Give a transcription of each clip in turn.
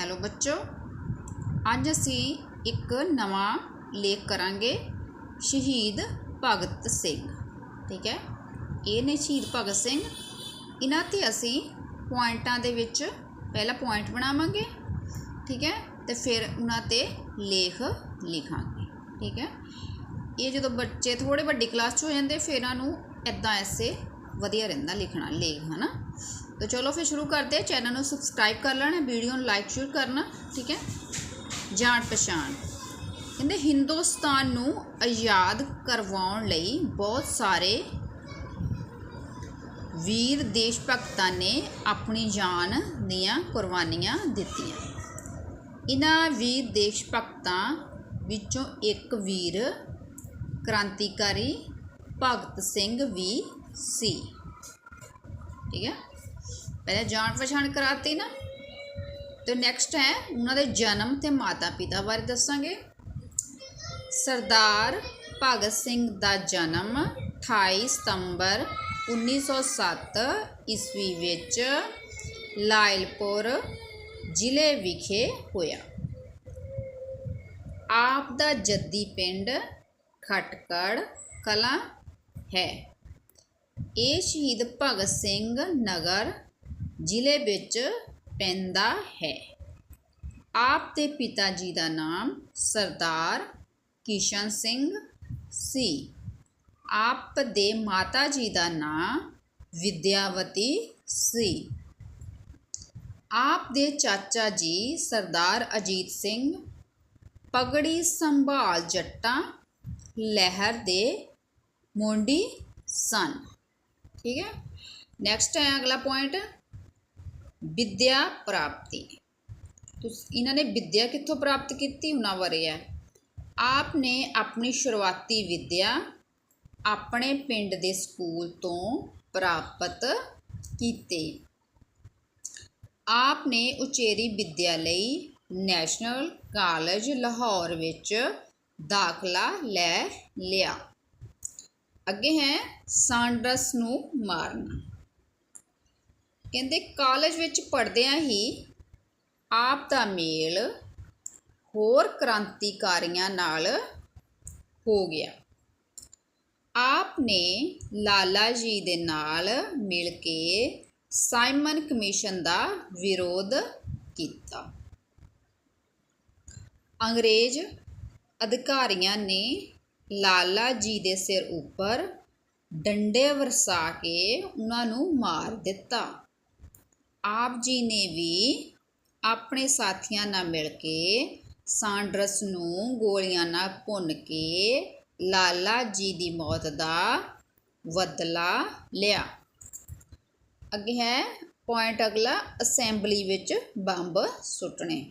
Hello ਬੱਚੋ, ਅੱਜ ਅਸੀਂ ਇੱਕ ਨਵਾਂ ਲੇਖ ਕਰਾਂਗੇ, ਸ਼ਹੀਦ ਭਗਤ ਸਿੰਘ। ਠੀਕ ਹੈ? ਇਹ ਨੇ ਸ਼ਹੀਦ ਭਗਤ ਸਿੰਘ। ਇਹਨਾਂ ਤੇ ਅਸੀਂ ਪੁਆਇੰਟਾਂ ਦੇ ਵਿੱਚ ਪਹਿਲਾ ਪੁਆਇੰਟ ਬਣਾਵਾਂਗੇ, ਠੀਕ ਹੈ? ਤੇ ਫਿਰ ਉਹਨਾਂ ਤੇ ਲੇਖ ਲਿਖਾਂਗੇ, ਠੀਕ ਹੈ? ਇਹ ਜਦੋਂ ਬੱਚੇ ਥੋੜੇ ਵੱਡੀ ਕਲਾਸ 'ਚ ਹੋ ਜਾਂਦੇ, ਫਿਰ ਇਹਨਾਂ ਨੂੰ ਇਦਾਂ ਐਸੇ ਵਧੀਆ ਰਹਿੰਦਾ ਲਿਖਣਾ, ਲੇਖ, ਹਨਾ? ਤਾਂ ਚਲੋ ਫਿਰ ਸ਼ੁਰੂ ਕਰਦੇ ਹਾਂ। ਚੈਨਲ ਨੂੰ ਸਬਸਕ੍ਰਾਈਬ ਕਰ ਲੈਣਾ ਵੀਡੀਓ ਨੂੰ ਲਾਈਕ ਸ਼ੇਅਰ ਕਰਨਾ, ਠੀਕ ਹੈ? ਜਾਣ ਪਛਾਣ। ਕਹਿੰਦੇ ਹਿੰਦੁਸਤਾਨ ਨੂੰ ਆਜ਼ਾਦ ਕਰਵਾਉਣ ਲਈ ਬਹੁਤ ਸਾਰੇ ਵੀਰ ਦੇਸ਼ ਭਗਤਾਂ ਨੇ ਆਪਣੀ ਜਾਨ ਦੀਆਂ ਕੁਰਬਾਨੀਆਂ ਦਿੱਤੀਆਂ। ਇਹਨਾਂ ਵੀਰ ਦੇਸ਼ ਭਗਤਾਂ ਵਿੱਚੋਂ ਇੱਕ ਵੀਰ ਕ੍ਰਾਂਤੀਕਾਰੀ ਭਗਤ ਸਿੰਘ ਵੀ ਸੀ। ਠੀਕ ਹੈ? ਪਹਿਲਾਂ ਜਾਣ ਪਛਾਣ ਕਰਾਤੀ ਨਾ। ਤੇ ਨੈਕਸਟ ਹੈ, ਉਹਨਾਂ ਦੇ ਜਨਮ ਤੇ ਮਾਤਾ ਪਿਤਾ ਬਾਰੇ ਦੱਸਾਂਗੇ। ਸਰਦਾਰ ਭਗਤ ਸਿੰਘ ਦਾ ਜਨਮ 28 ਸਤੰਬਰ 1907 ਈਸਵੀ ਵਿੱਚ ਲਾਇਲਪੁਰ ਜ਼ਿਲ੍ਹੇ ਵਿਖੇ ਹੋਇਆ। ਆਪ ਦਾ ਜੱਦੀ ਪਿੰਡ ਖਟਕੜ ਕਲਾਂ ਹੈ। ਇਹ ਸ਼ਹੀਦ ਭਗਤ ਸਿੰਘ ਨਗਰ ਜ਼ਿਲ੍ਹੇ ਵਿੱਚ ਪੈਂਦਾ ਹੈ। ਆਪ ਦੇ ਪਿਤਾ ਜੀ ਦਾ ਨਾਮ ਸਰਦਾਰ ਕਿਸ਼ਨ ਸਿੰਘ ਸੀ। ਆਪ ਦੇ ਮਾਤਾ ਜੀ ਦਾ ਨਾਮ ਵਿਦਿਆਵਤੀ ਸੀ। ਆਪ ਦੇ ਚਾਚਾ ਜੀ ਸਰਦਾਰ ਅਜੀਤ ਸਿੰਘ ਪਗੜੀ ਸੰਭਾਲ ਜੱਟਾਂ ਲਹਿਰ ਦੇ ਮੋਂਡੀ ਸਨ। ਠੀਕ ਹੈ। ਨੈਕਸਟ ਹੈ ਅਗਲਾ ਪੁਆਇੰਟ ਵਿਦਿਆ ਪ੍ਰਾਪਤੀ। ਤੁਸ, ਇਹਨਾਂ ਨੇ ਵਿਦਿਆ ਕਿੱਥੋਂ ਪ੍ਰਾਪਤ ਕੀਤੀ? ਉਹਨਾਂ ਬਾਰੇ ਹੈ। ਆਪ ਨੇ ਆਪਣੀ ਸ਼ੁਰੂਆਤੀ ਵਿਦਿਆ ਆਪਣੇ ਪਿੰਡ ਦੇ ਸਕੂਲ ਤੋਂ ਪ੍ਰਾਪਤ ਕੀਤੀ। ਆਪ ਨੇ ਉਚੇਰੀ ਵਿਦਿਆ ਲਈ ਨੈਸ਼ਨਲ ਕਾਲਜ ਲਾਹੌਰ ਵਿੱਚ ਦਾਖਲਾ ਲੈ ਲਿਆ। ਅੱਗੇ ਹੈ, ਸਾਂਡਰਸ ਨੂੰ ਮਾਰਨਾ। ਕਹਿੰਦੇ ਕਾਲਜ ਵਿੱਚ ਪੜ੍ਹਦਿਆਂ ਹੀ ਆਪ ਦਾ ਮੇਲ ਹੋਰ ਕ੍ਰਾਂਤੀਕਾਰੀਆਂ ਨਾਲ ਹੋ ਗਿਆ। ਆਪ ਨੇ ਲਾਲਾ ਜੀ ਦੇ ਨਾਲ ਮਿਲ ਕੇ ਸਾਈਮਨ ਕਮਿਸ਼ਨ ਦਾ ਵਿਰੋਧ ਕੀਤਾ। ਅੰਗਰੇਜ਼ ਅਧਿਕਾਰੀਆਂ ਨੇ ਲਾਲਾ ਜੀ ਦੇ ਸਿਰ ਉੱਪਰ ਡੰਡੇ ਵਰਸਾ ਕੇ ਉਹਨਾਂ ਨੂੰ ਮਾਰ ਦਿੱਤਾ। ਆਪ ਜੀ ਨੇ ਵੀ ਆਪਣੇ ਸਾਥੀਆਂ ਨਾਲ ਮਿਲ ਕੇ ਸਾਂਡਰਸ ਨੂੰ ਗੋਲੀਆਂ ਨਾਲ ਭੁੰਨ ਕੇ ਲਾਲਾ ਜੀ ਦੀ ਮੌਤ ਦਾ ਬਦਲਾ ਲਿਆ। ਅੱਗੇ ਹੈ ਪੁਆਇੰਟ ਅਗਲਾ ਅਸੈਂਬਲੀ ਵਿੱਚ ਬੰਬ ਸੁੱਟਣੇ।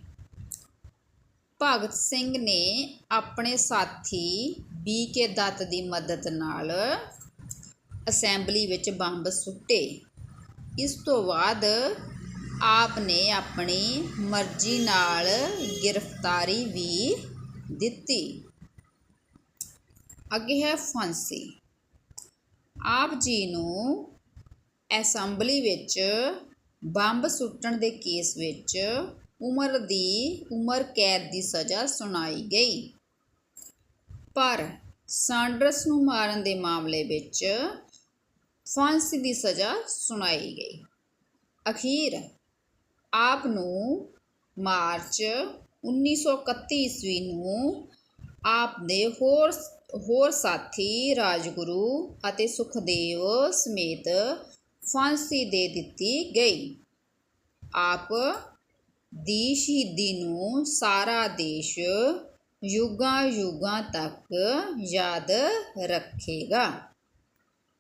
ਭਗਤ ਸਿੰਘ ਨੇ ਆਪਣੇ ਸਾਥੀ ਬੀ ਕੇ ਦੱਤ ਦੀ ਮਦਦ ਨਾਲ ਅਸੈਂਬਲੀ ਵਿੱਚ ਬੰਬ ਸੁੱਟੇ। ਇਸ ਤੋਂ ਬਾਅਦ ਆਪ ਨੇ ਆਪਣੀ ਮਰਜ਼ੀ ਨਾਲ ਗ੍ਰਿਫਤਾਰੀ ਵੀ ਦਿੱਤੀ। ਅੱਗੇ ਹੈ ਫਾਂਸੀ। ਆਪ ਜੀ ਨੂੰ ਅਸੈਂਬਲੀ ਵਿੱਚ ਬੰਬ ਸੁੱਟਣ ਦੇ ਕੇਸ ਵਿੱਚ ਉਮਰ ਦੀ ਉਮਰ ਕੈਦ ਦੀ ਸਜ਼ਾ ਸੁਣਾਈ ਗਈ। ਪਰ ਸਾਂਡਰਸ ਨੂੰ ਮਾਰਨ ਦੇ ਮਾਮਲੇ ਵਿੱਚ ਫਾਂਸੀ ਦੀ ਸਜ਼ਾ ਸੁਣਾਈ ਗਈ। ਅਖੀਰ ਆਪ ਨੂੰ ਮਾਰਚ 1931 ਈਸਵੀ ਨੂੰ ਆਪ ਦੇ ਹੋਰ ਹੋਰ ਸਾਥੀ ਰਾਜਗੁਰੂ ਅਤੇ ਸੁਖਦੇਵ ਸਮੇਤ ਫਾਂਸੀ ਦੇ ਦਿੱਤੀ ਗਈ। ਆਪ ਦੀ ਸ਼ਹੀਦੀ ਨੂੰ ਸਾਰਾ ਦੇਸ਼ ਯੁੱਗਾਂ ਯੁੱਗਾਂ ਤੱਕ ਯਾਦ ਰੱਖੇਗਾ।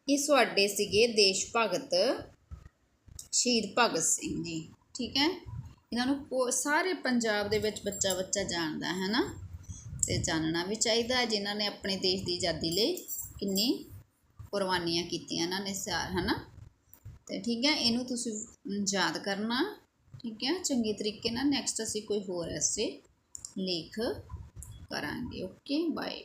ਇਹ ਤੁਹਾਡੇ ਸੀਗੇ ਦੇਸ਼ ਭਗਤ ਸ਼ਹੀਦ ਭਗਤ ਸਿੰਘ ਜੀ, ਠੀਕ ਹੈ? ਇਹਨਾਂ ਨੂੰ ਪੋ- ਸਾਰੇ ਪੰਜਾਬ ਦੇ ਵਿੱਚ ਬੱਚਾ ਬੱਚਾ ਜਾਣਦਾ ਹੈ ਨਾ ਤੇ ਜਾਣਨਾ ਵੀ ਚਾਹੀਦਾ ਹੈ, ਜਿਨ੍ਹਾਂ ਨੇ ਆਪਣੇ ਦੇਸ਼ ਦੀ ਆਜ਼ਾਦੀ ਲਈ ਕਿੰਨੀ ਕੁਰਬਾਨੀਆਂ ਕੀਤੀਆਂ ਇਹਨਾਂ ਨੇ ਸਾਰ ਹੈ ਨਾ ਤੇ ਠੀਕ ਹੈ, ਇਹਨੂੰ ਤੁਸੀਂ ਯਾਦ ਕਰਨਾ, ਠੀਕ ਹੈ? ਚੰਗੇ ਤਰੀਕੇ ਨਾਲ ਨੈਕਸਟ ਅਸੀਂ ਕੋਈ ਹੋਰ ਐਸੇ ਲੇਖ ਕਰਾਂਗੇ ਓਕੇ ਬਾਏ